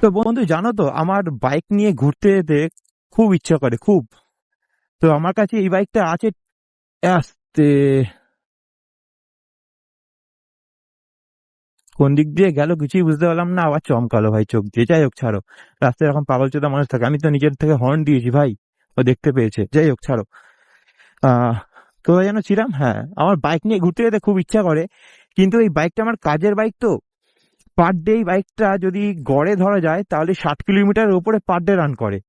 তো বন্ধু, জানো তো, আমার বাইক নিয়ে ঘুরতে যেতে খুব ইচ্ছা করে, খুব। তো আমার কাছে এই বাইকটা আছে, আসতে। কোন দিক দিয়ে গেল কিছুই বুঝতে পারলাম না, আবার চমকালো ভাই চোখ দিয়ে। যাই হোক, ছাড়ো। রাস্তায় এরকম পাগল চোদা মানুষ থাকে, আমি তো নিজের থেকে হর্ন দিয়েছি ভাই, ও দেখতে পেয়েছে। যাই হোক, ছাড়ো। কোথায় যেন ছিলাম হ্যাঁ আমার বাইক নিয়ে ঘুরতে যেতে খুব ইচ্ছা করে, কিন্তু এই বাইকটা আমার কাজের বাইক তো। পার ডে বাইকটা যদি গড়ে ধরা যায়, তাহলে ষাট কিলোমিটারের উপরে পার ডে রান করে।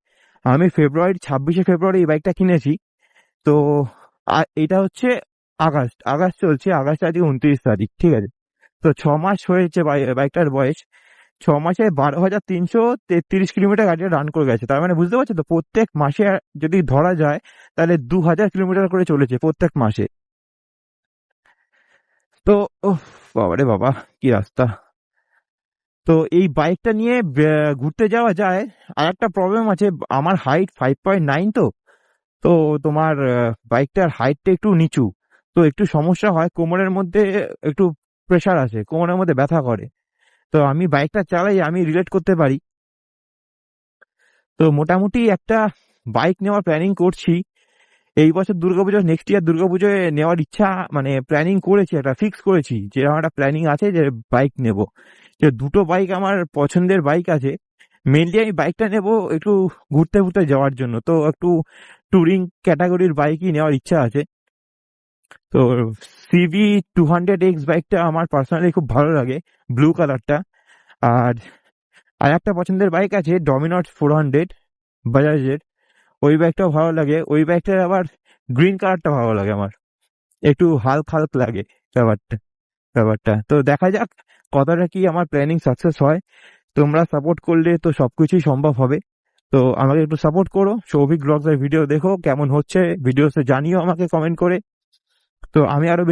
আমি ফেব্রুয়ারি ছাব্বিশে ফেব্রুয়ারি এই বাইকটা কিনেছি। তো এটা হচ্ছে আগস্ট। আগস্ট চলছে, আগস্ট আজকে উনত্রিশ তারিখ, ঠিক আছে? তো ছ মাস হয়েছে বাই- বাইকটার বয়স। ছ মাসে বারো হাজার তিনশো তেত্রিশ কিলোমিটার গাড়িটা রান করে গেছে। তার মানে বুঝতে পারছ তো, প্রত্যেক মাসে যদি ধরা যায়, তাহলে দু হাজার কিলোমিটার করে চলেছে প্রত্যেক মাসে। তো বাবারে বাবা, কি রাস্তা। তো এই বাইকটা নিয়ে ঘুরতে যাওয়া যায়। আর একটা প্রবলেম আছে, আমার হাইট ফাইভ পয়েন্ট নাইন তো। তো তোমার বাইকটার হাইটটা একটু নিচু। তো একটু সমস্যা হয়, কোমরের মধ্যে একটু প্রেশার আছে কোমরের মধ্যে ব্যথা করে। তো আমি বাইকটা চালাই, আমি রিলেট করতে পারি। তো মোটামুটি একটা বাইক নেওয়ার প্ল্যানিং করছি। এই বছর দুর্গাপুজো নেক্সট ইয়ার দুর্গাপুজোয় নেওয়ার ইচ্ছা মানে প্ল্যানিং করেছি, একটা ফিক্স করেছি। যে আমার একটা প্ল্যানিং আছে যে বাইক নেব। যে দুটো বাইক আমার পছন্দের বাইক আছে মেনলি আমি বাইকটা নেব একটু ঘুরতে ঘুরতে যাওয়ার জন্য। তো একটু টুরিং ক্যাটাগরির বাইকই নেওয়ার ইচ্ছা আছে। তো সিভি টু হান্ড্রেড এক্স বাইকটা আমার পার্সোনালি খুব ভালো লাগে ব্লু কালারটা আর আর একটা পছন্দের বাইক আছে ডমিনট ফোর হান্ড্রেড বাজাজের ওই বাইকটাও ভালো লাগে। ওই বাইকটার আবার গ্রিন কালারটা ভালো লাগে আমার। একটু হালক হালক লাগে ব্যাপারটা। ব্যাপারটা। তো দেখা যাক কথাটা কি আমার প্ল্যানিং সাকসেস হয়। তোমরা সাপোর্ট করলে তো সবকিছুই সম্ভব হবে। তো আমাকে একটু সাপোর্ট করো। সৌভিক ব্লগস ভিডিও দেখো, কেমন হচ্ছে। ভিডিওতে জানিও আমাকে কমেন্ট করে। তো আমি আরও